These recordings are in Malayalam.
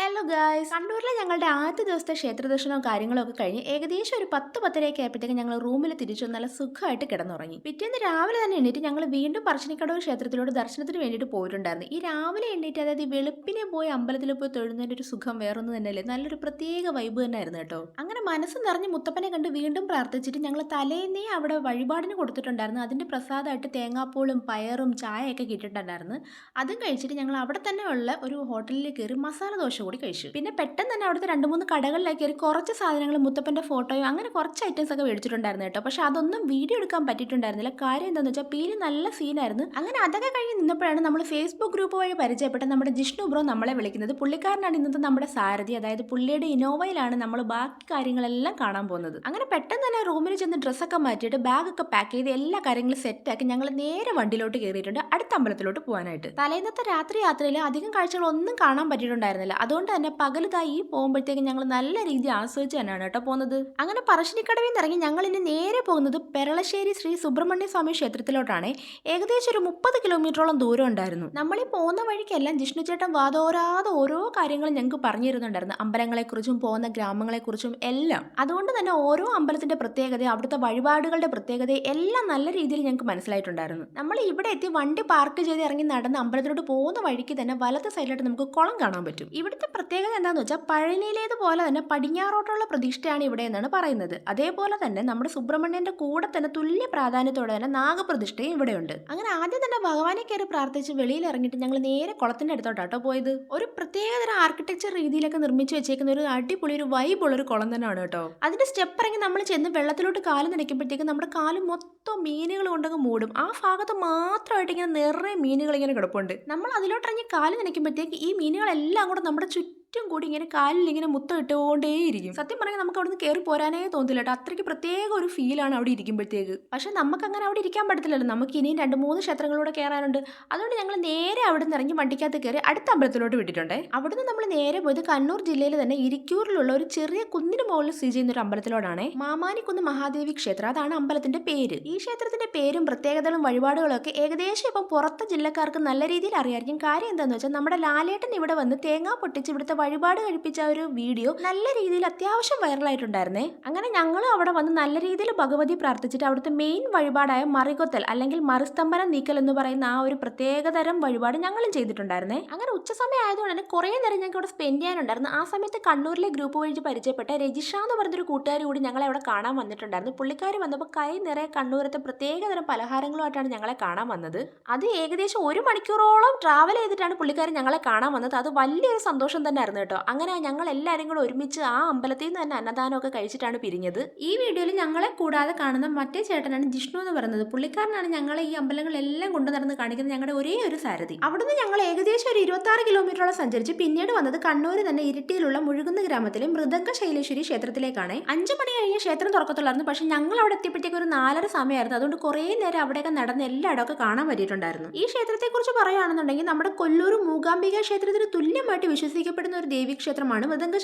ഹലോ ഗായ്സ് കണ്ണൂരിലെ ഞങ്ങളുടെ ആദ്യ ദിവസത്തെ ക്ഷേത്ര ദർശനവും കാര്യങ്ങളും ഒക്കെ കഴിഞ്ഞ് ഏകദേശം ഒരു പത്ത് പത്തരയൊക്കെ ആയപ്പോഴത്തേക്ക് ഞങ്ങൾ റൂമിൽ തിരിച്ചു നല്ല സുഖമായിട്ട് കിടന്നുറങ്ങി. പിറ്റേന്ന് രാവിലെ തന്നെ എണ്ണീറ്റ് ഞങ്ങൾ വീണ്ടും പറശ്ശിനിക്കടവ് ക്ഷേത്രത്തിലോട്ട് ദർശനത്തിന് വേണ്ടിയിട്ട് പോയിട്ടുണ്ടായിരുന്നു. ഈ രാവിലെ എണ്ണീറ്റ് അതായത് വെളുപ്പിനെ പോയി അമ്പലത്തിൽ പോയി തൊഴുന്നതിന്റെ ഒരു സുഖം വേറൊന്നും തന്നെയല്ലേ? നല്ലൊരു പ്രത്യേക വൈബ് തന്നെ ആയിരുന്നു കേട്ടോ. അങ്ങനെ മനസ്സ് നിറഞ്ഞ് മുത്തപ്പനെ കണ്ട് വീണ്ടും പ്രാർത്ഥിച്ചിട്ട് ഞങ്ങൾ തലേന്നേ അവിടെ വഴിപാടിന് കൊടുത്തിട്ടുണ്ടായിരുന്നു. അതിന്റെ പ്രസാദമായിട്ട് തേങ്ങാപ്പൂളും പയറും ചായയൊക്കെ കിട്ടിയിട്ടുണ്ടായിരുന്നു അതും കഴിച്ചിട്ട് ഞങ്ങൾ അവിടെ തന്നെ ഉള്ള ഒരു ഹോട്ടലിൽ കയറി മസാല ദോശ കൂടി കഴിച്ചു. പിന്നെ പെട്ടെന്ന് തന്നെ അവിടുത്തെ രണ്ട് മൂന്ന് കടകളിലേക്ക് ഒരു കുറച്ച് സാധനങ്ങൾ മുത്തപ്പന്റെ ഫോട്ടോയും അങ്ങനെ കുറച്ച് ഐറ്റംസ് ഒക്കെ മേടിച്ചിട്ടുണ്ടായിരുന്നു കേട്ടോ. പക്ഷെ അതൊന്നും വീഡിയോ എടുക്കാൻ പറ്റിയിട്ടുണ്ടായിരുന്നില്ല. കാര്യം എന്താണെന്ന് വെച്ചാൽ പേര് നല്ല സീനായിരുന്നു അങ്ങനെ അതൊക്കെ കഴിഞ്ഞ് നിന്നപ്പോഴാണ് നമ്മൾ ഫേസ്ബുക്ക് ഗ്രൂപ്പ് വഴി പരിചയപ്പെട്ട നമ്മുടെ ജിഷ്ണു ബ്രോ നമ്മളെ വിളിക്കുന്നത്. പുള്ളിക്കാരനാണ് ഇന്നത്തെ നമ്മുടെ സാരഥി. അതായത് പുള്ളിയുടെ ഇനോവയിലാണ് നമ്മൾ ബാക്കി കാര്യങ്ങളെല്ലാം കാണാൻ പോകുന്നത്. അങ്ങനെ പെട്ടെന്ന് തന്നെ റൂമിൽ ചെന്ന് ഡ്രസ്സൊക്കെ മാറ്റിയിട്ട് ബാഗൊക്കെ പാക്ക് ചെയ്ത് എല്ലാ കാര്യങ്ങളും സെറ്റാക്കി ഞങ്ങൾ നേരെ വണ്ടിയിലോട്ട് കയറിയിട്ടുണ്ട് അടുത്ത അമ്പലത്തിലോട്ട് പോകാനായിട്ട് തലേന്നത്തെ രാത്രി യാത്രയിൽ അധികം കാഴ്ചകളൊന്നും കാണാൻ പറ്റിയിട്ടുണ്ടായിരുന്നില്ല. അതുകൊണ്ട് തന്നെ പകലുതായി പോകുമ്പോഴത്തേക്കും ഞങ്ങൾ നല്ല രീതി ആസ്വദിച്ച് തന്നെയാണ് കേട്ടോ പോകുന്നത്. അങ്ങനെ പറശ്ശിനിക്കടവിൽ നിന്ന് ഇറങ്ങി ഞങ്ങൾ ഇനി നേരെ പോകുന്നത് പെരളശ്ശേരി ശ്രീ സുബ്രഹ്മണ്യ സ്വാമി ക്ഷേത്രത്തിലോട്ടാണ്. ഏകദേശം ഒരു മുപ്പത് കിലോമീറ്ററോളം ദൂരം ഉണ്ടായിരുന്നു. നമ്മൾ ഈ പോകുന്ന വഴിക്കെല്ലാം ജിഷ്ണു ചേട്ടൻ വാതോരാതെ ഓരോ കാര്യങ്ങളും ഞങ്ങൾക്ക് പറഞ്ഞു തരുന്നുണ്ടായിരുന്നു അമ്പലങ്ങളെക്കുറിച്ചും പോകുന്ന ഗ്രാമങ്ങളെക്കുറിച്ചും എല്ലാം. അതുകൊണ്ട് തന്നെ ഓരോ അമ്പലത്തിന്റെ പ്രത്യേകത അവിടുത്തെ വഴിപാടുകളുടെ പ്രത്യേകത എല്ലാം നല്ല രീതിയിൽ ഞങ്ങൾക്ക് മനസ്സിലായിട്ടുണ്ടായിരുന്നു. നമ്മൾ ഇവിടെ എത്തി വണ്ടി പാർക്ക് ചെയ്ത് ഇറങ്ങി നടന്ന് അമ്പലത്തിലോട്ട് പോകുന്ന വഴിക്ക് തന്നെ വലത്തെ സൈഡിലായിട്ട് നമുക്ക് കുളം കാണാൻ പറ്റും. ഇവിടുത്തെ പ്രത്യേകത എന്താണെന്ന് വെച്ചാൽ പഴനിയിലേതുപോലെ തന്നെ പടിഞ്ഞാറോട്ടുള്ള പ്രതിഷ്ഠയാണ് ഇവിടെ എന്നാണ് പറയുന്നത്. അതേപോലെ തന്നെ നമ്മുടെ സുബ്രഹ്മണ്യന്റെ കൂടെ തന്നെ തുല്യ പ്രാധാന്യത്തോടെ തന്നെ നാഗപ്രതിഷ്ഠയും ഇവിടെയുണ്ട്. അങ്ങനെ ആദ്യം തന്നെ ഭഗവാനെ കയറി പ്രാർത്ഥിച്ച് വെളിയിൽ ഇറങ്ങിയിട്ട് ഞങ്ങൾ നേരെ കുളത്തിന്റെ അടുത്തോട്ടാട്ടോ പോയത്. ഒരു പ്രത്യേകതരം ആർക്കിടെക്ചർ രീതിയിലൊക്കെ നിർമ്മിച്ചു വെച്ചേക്കുന്ന ഒരു അടിപൊളി ഒരു വൈബുള്ള ഒരു കുളം തന്നെയാണ് കേട്ടോ അതിന്റെ സ്റ്റെപ്പ് ഇറങ്ങി നമ്മൾ ചെന്ന് വെള്ളത്തിലോട്ട് കാൽ നനയ്ക്കുമ്പോഴത്തേക്കും നമ്മുടെ കാൽ മൊത്തം മീനുകൾ കൊണ്ടങ്ങ് മൂടും. ആ ഭാഗത്ത് മാത്രമായിട്ട് ഇങ്ങനെ നിറയെ മീനുകൾ ഇങ്ങനെ കിടപ്പുണ്ട്. നമ്മൾ അതിലോട്ടിറങ്ങി കാൽ നനയ്ക്കുമ്പോഴത്തേക്ക് ഈ മീനുകളെല്ലാം കൂടെ നമ്മുടെ magic ചുറ്റും കൂടി ഇങ്ങനെ കാലിൽ ഇങ്ങനെ മുത്തം ഇട്ടുകൊണ്ടേയിരിക്കും. സത്യം പറഞ്ഞാൽ നമുക്ക് അവിടുന്ന് കയറി പോരാനേ തോന്നില്ല കേട്ടോ. അത്രയ്ക്ക് പ്രത്യേക ഒരു ഫീലാണ് അവിടെ ഇരിക്കുമ്പോഴത്തേക്ക്. പക്ഷെ നമുക്ക് അങ്ങനെ അവിടെ ഇരിക്കാൻ പറ്റത്തില്ലല്ലോ. നമുക്ക് ഇനിയും രണ്ട് മൂന്ന് ക്ഷേത്രങ്ങളിലൂടെ കയറാനുണ്ട് അതുകൊണ്ട് ഞങ്ങൾ നേരെ അവിടെ നിന്ന് ഇറങ്ങി വണ്ടിക്കകത്ത് കയറി അടുത്ത അമ്പലത്തിലോട്ട് വിട്ടിട്ടുണ്ട്. അവിടുന്ന് നമ്മൾ നേരെ പോയത് കണ്ണൂർ ജില്ലയിൽ തന്നെ ഇരിക്കൂറിലുള്ള ഒരു ചെറിയ കുന്നിന് മുകളിൽ സ്ഥിതി ചെയ്യുന്ന ഒരു അമ്പലത്തിലോടാണ്. മാമാനിക്കുന്ന് മഹാദേവി ക്ഷേത്രം. അതാണ് അമ്പലത്തിന്റെ പേര്. ഈ ക്ഷേത്രത്തിന്റെ പേരും പ്രത്യേകതകളും വഴിപാടുകളും ഒക്കെ ഏകദേശം ഇപ്പം പുറത്തെ ജില്ലക്കാർക്ക് നല്ല രീതിയിൽ അറിയായിരിക്കും. കാര്യം എന്താണെന്ന് വെച്ചാൽ നമ്മുടെ ലാലേട്ടൻ ഇവിടെ വന്ന് തേങ്ങ പൊട്ടിച്ച് ഇവിടുത്തെ വഴിപാട് കഴിപ്പിച്ച ഒരു വീഡിയോ നല്ല രീതിയിൽ അത്യാവശ്യം വൈറലായിട്ടുണ്ടായിരുന്നേ. അങ്ങനെ ഞങ്ങളും അവിടെ വന്ന് നല്ല രീതിയിൽ ഭഗവതി പ്രാർത്ഥിച്ചിട്ട് അവിടുത്തെ മെയിൻ വഴിപാടായ മറികൊത്തൽ അല്ലെങ്കിൽ മറിസ്തംഭനം നീക്കൽ എന്ന് പറയുന്ന ആ ഒരു പ്രത്യേകതരം വഴിപാട് ഞങ്ങളും ചെയ്തിട്ടുണ്ടായിരുന്നേ. അങ്ങനെ ഉച്ച സമയം ആയതുകൊണ്ട് തന്നെ കുറേ നേരം ഞങ്ങൾക്ക് അവിടെ സ്പെൻഡ് ചെയ്യാനുണ്ടായിരുന്നു. ആ സമയത്ത് കണ്ണൂരിലെ ഗ്രൂപ്പ് വഴി പരിചയപ്പെട്ട രജിഷ എന്ന് പറഞ്ഞൊരു കൂട്ടുകാരി കൂടി ഞങ്ങളെ അവിടെ കാണാൻ വന്നിട്ടുണ്ടായിരുന്നു. പുള്ളിക്കാരി വന്നപ്പോൾ കൈ നിറയെ കണ്ണൂരത്തെ പ്രത്യേകതരം പലഹാരങ്ങളുമായിട്ടാണ് ഞങ്ങളെ കാണാൻ വന്നത്. അത് ഏകദേശം ഒരു മണിക്കൂറോളം ട്രാവൽ ചെയ്തിട്ടാണ് പുള്ളിക്കാരി ഞങ്ങളെ കാണാൻ വന്നത്. അത് വലിയൊരു സന്തോഷം തന്നെ ആയിരുന്നു കേട്ടോ. അങ്ങനെ ഞങ്ങൾ എല്ലാവരും കൂടെ ഒരുമിച്ച് ആ അമ്പലത്തിൽ നിന്ന് തന്നെ അന്നദാനമൊക്കെ കഴിച്ചിട്ടാണ് പിരിഞ്ഞത്. ഈ വീഡിയോയിൽ ഞങ്ങളെ കൂടാതെ കാണുന്ന മറ്റേ ചേട്ടനാണ് ജിഷ്ണു എന്ന് പറയുന്നത്. പുള്ളിക്കാരനാണ് ഞങ്ങളെ ഈ അമ്പലങ്ങളെല്ലാം കൊണ്ടു നടന്ന് കാണിക്കുന്ന ഞങ്ങളുടെ ഒരേ ഒരു സാരഥി അവിടുന്ന് ഞങ്ങൾ ഏകദേശം ഒരു ഇരുപത്തി ആറ് കിലോമീറ്ററോളം സഞ്ചരിച്ച് പിന്നീട് വന്നത് കണ്ണൂർ തന്നെ ഇരിട്ടിയിലുള്ള മുഴുകുന്ന ഗ്രാമത്തിലെ മൃദംഗ ശൈലേശ്വരി ക്ഷേത്രത്തിലേക്കാണ്. അഞ്ചു മണി കഴിഞ്ഞ ക്ഷേത്രം തുറക്കത്തുള്ളായിരുന്നു. പക്ഷെ ഞങ്ങൾ അവിടെ എത്തിയപ്പോഴത്തേക്ക് ഒരു നാലര സമയമായിരുന്നു. അതുകൊണ്ട് കുറേ നേരം അവിടെയൊക്കെ നടന്ന് എല്ലായിടമൊക്കെ കാണാൻ പറ്റിയിട്ടുണ്ടായിരുന്നു ഈ ക്ഷേത്രത്തെക്കുറിച്ച് പറയുകയാണെന്നുണ്ടെങ്കിൽ നമ്മുടെ കൊല്ലൂർ മൂകാംബിക ക്ഷേത്രത്തിന് തുല്യമായിട്ട് വിശ്വസിക്കപ്പെടുന്ന ഒരു ദേവീക്ഷേത്രമാണ് മൃദംഗ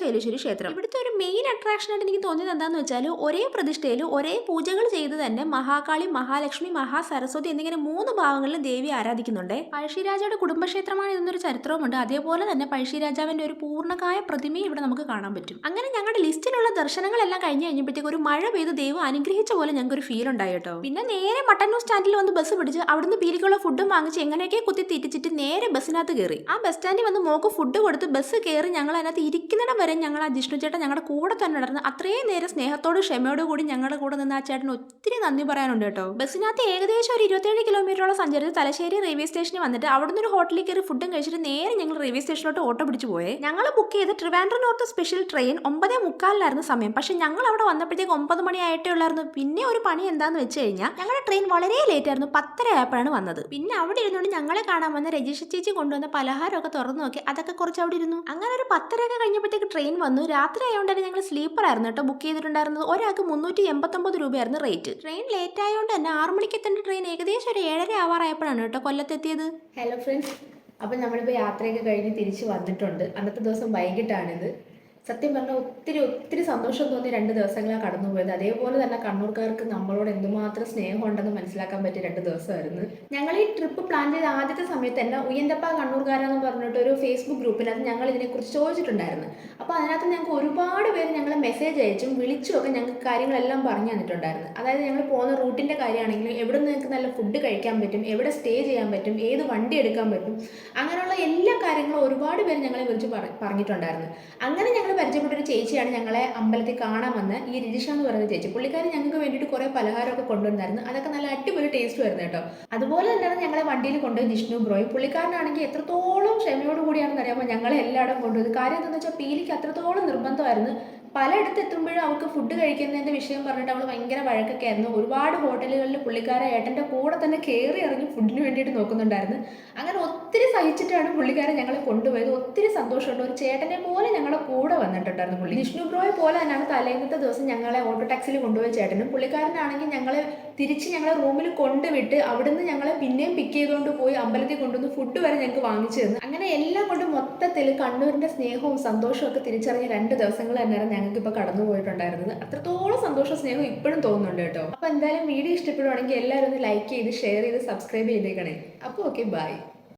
ക്ഷേത്രം. ഇവിടുത്തെ ഒരു മെയിൻ അട്രാക്ഷൻ ആയിട്ട് എനിക്ക് തോന്നിയത് എന്താണെന്ന് വെച്ചാൽ ഒരേ പ്രതിഷ്ഠയിൽ ഒരേ പൂജകൾ ചെയ്ത് തന്നെ മഹാകാളി മഹാലക്ഷ്മി മഹാസരസ്വതി എന്നിങ്ങനെ മൂന്ന് ഭാവങ്ങളിലും ദേവി ആരാധിക്കുന്നുണ്ട്. പഴശ്ശിരാജയുടെ കുടുംബക്ഷേത്രമാണ് ഇതെന്നൊരു ചരിത്രവുമുണ്ട്. അതേപോലെ തന്നെ പഴശ്ശിരാജാവിന്റെ ഒരു പൂർണകായ പ്രതിമയും ഇവിടെ നമുക്ക് കാണാൻ പറ്റും. അങ്ങനെ ഞങ്ങളുടെ ലിസ്റ്റിലുള്ള ദർശനങ്ങളെല്ലാം കഴിഞ്ഞ് കഴിഞ്ഞപ്പോഴത്തേക്ക് ഒരു മഴ പെയ്ത് ദൈവം അനുഗ്രഹിച്ച പോലെ ഞങ്ങൾക്ക് ഒരു ഫീൽ ഉണ്ടായി കേട്ടോ. പിന്നെ നേരെ മട്ടന്നൂർ സ്റ്റാൻഡിൽ വന്ന് ബസ് പിടിച്ച് അവിടുന്ന് പീലിക്കുള്ള ഫുഡും വാങ്ങിച്ച് എങ്ങനെയൊക്കെ കുത്തി തിരിച്ചിട്ട് നേരെ ബസ്സിനകത്ത് കയറി ആ ബസ് സ്റ്റാൻഡിൽ വന്ന് മോക്ക് ഫുഡ് കൊടുത്ത് ബസ് കയറി ഞങ്ങൾ അതിനകത്ത് ഇരിക്കുന്നിടം വരെ ഞങ്ങൾ ആ ജിഷ്ണു ചേട്ടൻ ഞങ്ങളുടെ കൂടെ തന്നെ ഉണ്ടായിരുന്നു അത്രയും നേരം സ്നേഹത്തോടും ക്ഷമയോടും കൂടി ഞങ്ങളുടെ കൂടെ നിന്ന് ആ ചേട്ടന് ഒത്തിരി നന്ദി പറയാനുണ്ട് കേട്ടോ. ബസ്സിനകത്ത് ഏകദേശം ഒരു ഇരുപത്തേഴ് കിലോമീറ്ററോളം സഞ്ചരിച്ച് തലശ്ശേരി റെയിൽവേ സ്റ്റേഷനിൽ വന്നിട്ട് അവിടെ നിന്ന് ഒരു ഹോട്ടലിൽ കയറി ഫുഡും കഴിച്ചിട്ട് നേരെ ഞങ്ങൾ റെയിൽവേ സ്റ്റേഷനിലോട്ട് ഓട്ടോ പിടിച്ച് പോയെ. ഞങ്ങൾ ബുക്ക് ചെയ്ത് ട്രിവാൻഡ്രം നോർത്ത് സ്പെഷ്യൽ ട്രെയിൻ ഒമ്പതേ മുക്കാലിലായിരുന്നു സമയം. പക്ഷെ ഞങ്ങൾ അവിടെ വന്നപ്പോഴത്തേക്ക് ഒമ്പത് മണി ആയിട്ടേ ഉള്ളായിരുന്നു. പിന്നെ ഒരു പണി എന്താന്ന് വെച്ച് കഴിഞ്ഞാൽ ഞങ്ങളുടെ ട്രെയിൻ വളരെ ലേറ്റ് ആയിരുന്നു. പത്തര ആയപ്പോഴാണ് വന്നത്. പിന്നെ അവിടെ ഇരുന്നുകൊണ്ട് ഞങ്ങളെ കാണാൻ വന്ന രജിഷ ചേച്ചി കൊണ്ടുവന്ന പലഹാരമൊക്കെ തുറന്നു നോക്കി. അതൊക്കെ കുറച്ച് അവിടെ ഇരുന്നു. അങ്ങനെ ഒരു പത്തരയൊക്കെ കഴിഞ്ഞപ്പോഴത്തേക്ക് ട്രെയിൻ വന്നു. രാത്രി ആയതുകൊണ്ട് ഞങ്ങൾ സ്ലീപ്പർ ആയിരുന്നു കേട്ടോ. ബുക്ക് ചെയ്തിട്ടുണ്ടായിരുന്നത്. ഒരാൾക്ക് മുന്നൂറ്റി എൺപത്തൊമ്പത് രൂപയായിരുന്നു റേറ്റ് ട്രെയിൻ ലേറ്റ് ആയതുകൊണ്ട് തന്നെ ആറ് മണിക്ക് എത്തേണ്ട ട്രെയിൻ ഏകദേശം ഒരു ഏഴര ആവാറായപ്പോഴാണ് കേട്ടോ കൊല്ലത്തെത്തിയത്. ഹലോ ഫ്രണ്ട്സ് അപ്പം നമ്മളിപ്പോൾ യാത്രയൊക്കെ കഴിഞ്ഞ് തിരിച്ച് വന്നിട്ടുണ്ട്. അന്നത്തെ ദിവസം വൈകിട്ടാണിത്. സത്യം പറഞ്ഞാൽ ഒത്തിരി ഒത്തിരി സന്തോഷം തോന്നിയ രണ്ട് ദിവസങ്ങളാണ് കടന്നുപോയത്. അതേപോലെ തന്നെ കണ്ണൂർക്കാർക്ക് നമ്മളോട് എന്തുമാത്രം സ്നേഹമുണ്ടെന്ന് മനസ്സിലാക്കാൻ പറ്റിയ രണ്ട് ദിവസമായിരുന്നു. ഞങ്ങൾ ഈ ട്രിപ്പ് പ്ലാൻ ചെയ്ത ആദ്യത്തെ സമയത്ത് തന്നെ ഉയന്തപ്പ കണ്ണൂർക്കാരെന്ന് പറഞ്ഞിട്ട് ഒരു ഫേസ്ബുക്ക് ഗ്രൂപ്പിനകത്ത് ഞങ്ങൾ ഇതിനെക്കുറിച്ച് ചോദിച്ചിട്ടുണ്ടായിരുന്നു. അപ്പോൾ അതിനകത്ത് ഞങ്ങൾക്ക് ഒരുപാട് പേര് ഞങ്ങളെ മെസ്സേജ് അയച്ചും വിളിച്ചും ഒക്കെ ഞങ്ങൾക്ക് കാര്യങ്ങളെല്ലാം പറഞ്ഞു തന്നിട്ടുണ്ടായിരുന്നു. അതായത് ഞങ്ങൾ പോകുന്ന റൂട്ടിന്റെ കാര്യമാണെങ്കിലും എവിടെ നിങ്ങൾക്ക് നല്ല ഫുഡ് കഴിക്കാൻ പറ്റും എവിടെ സ്റ്റേ ചെയ്യാൻ പറ്റും ഏത് വണ്ടി എടുക്കാൻ പറ്റും അങ്ങനെയുള്ള എല്ലാ കാര്യങ്ങളും ഒരുപാട് പേര് ഞങ്ങളെ വിളിച്ച് പറഞ്ഞിട്ടുണ്ടായിരുന്നു. അങ്ങനെ ഞങ്ങൾ പരിചയപ്പെട്ട ഒരു ചേച്ചിയാണ് ഞങ്ങളെ അമ്പലത്തിൽ കാണാൻ വന്ന ഈ രജിഷ എന്ന് പറയുന്ന ചേച്ചി. പുള്ളിക്കാരൻ ഞങ്ങൾക്ക് വേണ്ടിയിട്ട് കുറേ പലഹാരമൊക്കെ കൊണ്ടുവന്നായിരുന്നു. അതൊക്കെ നല്ല അടിപൊളി ടേസ്റ്റ് വരുന്നത് കേട്ടോ. അതുപോലെ തന്നെയാണ് ഞങ്ങളെ വണ്ടിയിൽ കൊണ്ടുപോയി ജിഷ്ണു ബ്രോയ് പുള്ളിക്കാരനാണെങ്കിൽ എത്രത്തോളം ക്ഷമയോടുകൂടിയാണെന്ന് അറിയാമോ? ഞങ്ങളെ എല്ലായിടം കൊണ്ടുപോയത് കാര്യം എന്താണെന്ന് വെച്ചാൽ പീലിക്ക് അത്രത്തോളം നിർബന്ധമായിരുന്നു പലയിടത്ത് എത്തുമ്പോഴും അവൾക്ക് ഫുഡ് കഴിക്കുന്നതിന്റെ വിഷയം പറഞ്ഞിട്ട് അവൾ ഭയങ്കര വഴക്കൊക്കെ ആയിരുന്നു. ഒരുപാട് ഹോട്ടലുകളിൽ പുള്ളിക്കാരെ ഏട്ടന്റെ കൂടെ തന്നെ കയറി ഇറങ്ങി ഫുഡിന് വേണ്ടിയിട്ട് നോക്കുന്നുണ്ടായിരുന്നു. അങ്ങനെ ഒത്തിരി സഹിച്ചിട്ടാണ് പുള്ളിക്കാരെ ഞങ്ങളെ കൊണ്ടുപോയത്. ഒത്തിരി സന്തോഷമുണ്ട്. ഒരു ചേട്ടനെ പോലെ ഞങ്ങളുടെ കൂടെ വന്നിട്ടുണ്ടായിരുന്നു പുള്ളി. വിഷ്ണു ബ്രോയെ പോലെ തന്നെയാണ് തലേന്നത്തെ ദിവസം ഞങ്ങളെ ഓട്ടോ ടാക്സിയിൽ കൊണ്ടുപോയ ചേട്ടനും. പുള്ളിക്കാരനാണെങ്കിൽ ഞങ്ങളെ തിരിച്ച് ഞങ്ങളെ റൂമിൽ കൊണ്ടുവിട്ട് അവിടുന്ന് ഞങ്ങളെ പിന്നെയും പിക്ക് ചെയ്തുകൊണ്ട് പോയി അമ്പലത്തിൽ കൊണ്ടുവന്ന് ഫുഡ് വരെ ഞങ്ങൾക്ക് വാങ്ങിച്ചു തന്നു. അങ്ങനെ എല്ലാം കൊണ്ട് മൊത്തത്തിൽ കണ്ണൂരിന്റെ സ്നേഹവും സന്തോഷവും ഒക്കെ തിരിച്ചറിഞ്ഞ രണ്ട് ദിവസങ്ങൾ തന്നെയാണ് ഞങ്ങൾക്ക് ഇപ്പോൾ കടന്നു പോയിട്ടുണ്ടായിരുന്നത്. അത്രത്തോളം സന്തോഷവും സ്നേഹവും ഇപ്പോഴും തോന്നുന്നുണ്ട് കേട്ടോ. അപ്പോൾ എന്തായാലും വീഡിയോ ഇഷ്ടപ്പെടുവാണെങ്കിൽ എല്ലാവരും ഒന്ന് ലൈക്ക് ചെയ്ത് ഷെയർ ചെയ്ത് സബ്സ്ക്രൈബ് ചെയ്തേക്കണേ. അപ്പോൾ ഓക്കെ ബൈ